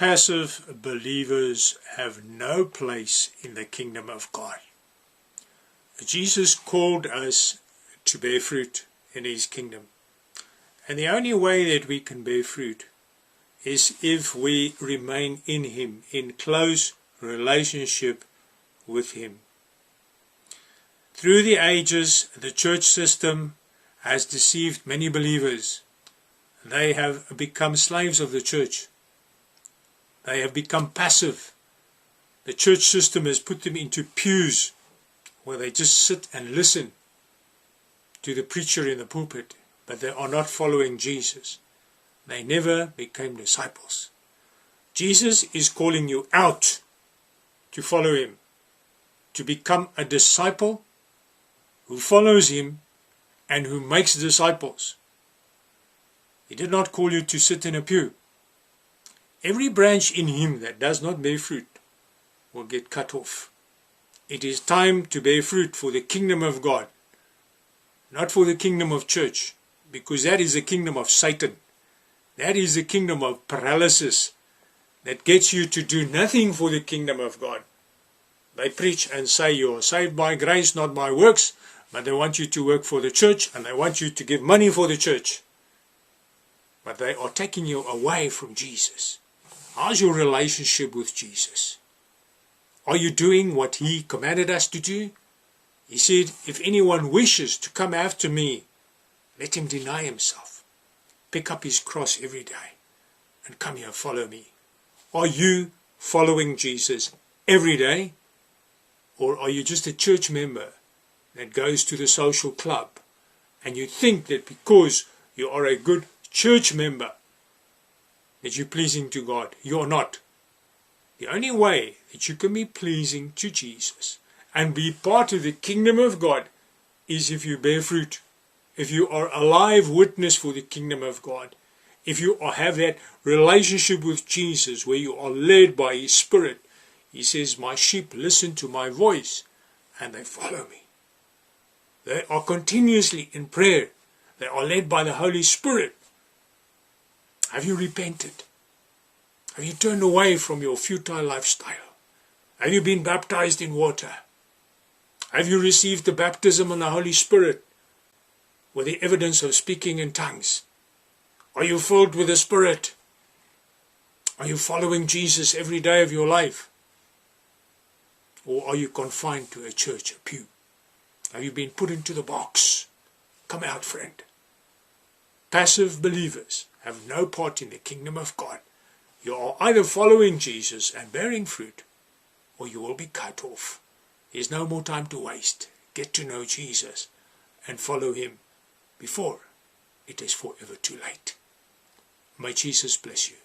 passive believers have no place in the kingdom of God. Jesus called us to bear fruit in his kingdom. And the only way that we can bear fruit is if we remain in him, in close relationship with him. Through the ages, the church system has deceived many believers. They have become slaves of the church. They have become passive. The church system has put them into pews where they just sit and listen to the preacher in the pulpit, but they are not following Jesus. They never became disciples. Jesus is calling you out to follow him, to become a disciple who follows him and who makes disciples. He did not call you to sit in a pew. Every branch in him that does not bear fruit will get cut off. It is time to bear fruit for the kingdom of God, not for the kingdom of church, because that is the kingdom of Satan. That is the kingdom of paralysis that gets you to do nothing for the kingdom of God. They preach and say you are saved by grace, not by works, but they want you to work for the church and they want you to give money for the church. But they are taking you away from Jesus. How's your relationship with Jesus? Are you doing what he commanded us to do? He said, if anyone wishes to come after me, let him deny himself. Pick up his cross every day and come here, follow me. Are you following Jesus every day? Or are you just a church member that goes to the social club and you think that because you are a good church member that you're pleasing to God. You're not. The only way that you can be pleasing to Jesus and be part of the kingdom of God is if you bear fruit. If you are a live witness for the kingdom of God. If you have that relationship with Jesus where you are led by His Spirit. He says, My sheep listen to my voice and they follow me. They are continuously in prayer. They are led by the Holy Spirit. Have you repented? Have you turned away from your futile lifestyle? Have you been baptized in water? Have you received the baptism of the Holy Spirit with the evidence of speaking in tongues? Are you filled with the Spirit? Are you following Jesus every day of your life? Or are you confined to a church, a pew? Have you been put into the box? Come out, friend. Passive believers have no part in the kingdom of God. You are either following Jesus and bearing fruit, or you will be cut off. There's no more time to waste. Get to know Jesus and follow him before it is forever too late. May Jesus bless you.